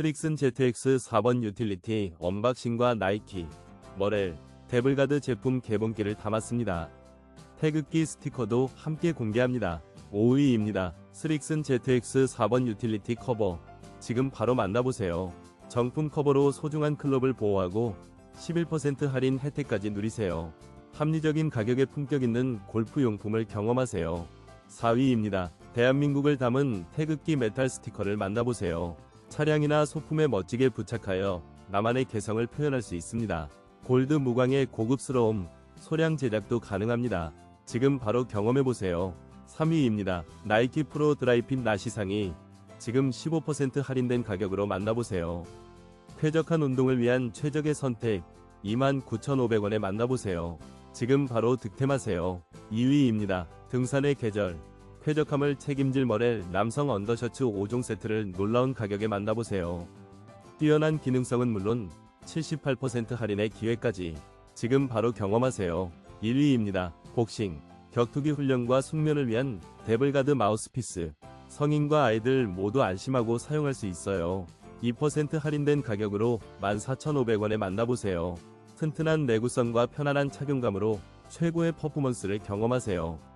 스릭슨 ZX 4번 유틸리티 언박싱과 나이키, 머렐, 데블가드 제품 개봉기를 담았습니다. 태극기 스티커도 함께 공개합니다. 5위입니다. 스릭슨 ZX 4번 유틸리티 커버. 지금 바로 만나보세요. 정품 커버로 소중한 클럽을 보호하고 11% 할인 혜택까지 누리세요. 합리적인 가격에 품격 있는 골프 용품을 경험하세요. 4위입니다. 대한민국을 담은 태극기 메탈 스티커를 만나보세요. 차량이나 소품에 멋지게 부착하여 나만의 개성을 표현할 수 있습니다. 골드 무광의 고급스러움, 소량 제작도 가능합니다. 지금 바로 경험해보세요. 3위입니다. 나이키 프로 드라이핀 나시상이 지금 15% 할인된 가격으로 만나보세요. 쾌적한 운동을 위한 최적의 선택 29,500원에 만나보세요. 지금 바로 득템하세요. 2위입니다. 등산의 계절 쾌적함을 책임질 머렐 남성 언더셔츠 5종 세트를 놀라운 가격에 만나보세요. 뛰어난 기능성은 물론 78% 할인의 기회까지 지금 바로 경험하세요. 1위입니다. 복싱 격투기 훈련과 숙면을 위한 데블가드 마우스피스 성인과 아이들 모두 안심하고 사용할 수 있어요. 2% 할인된 가격으로 14,500원에 만나보세요. 튼튼한 내구성과 편안한 착용감으로 최고의 퍼포먼스를 경험하세요.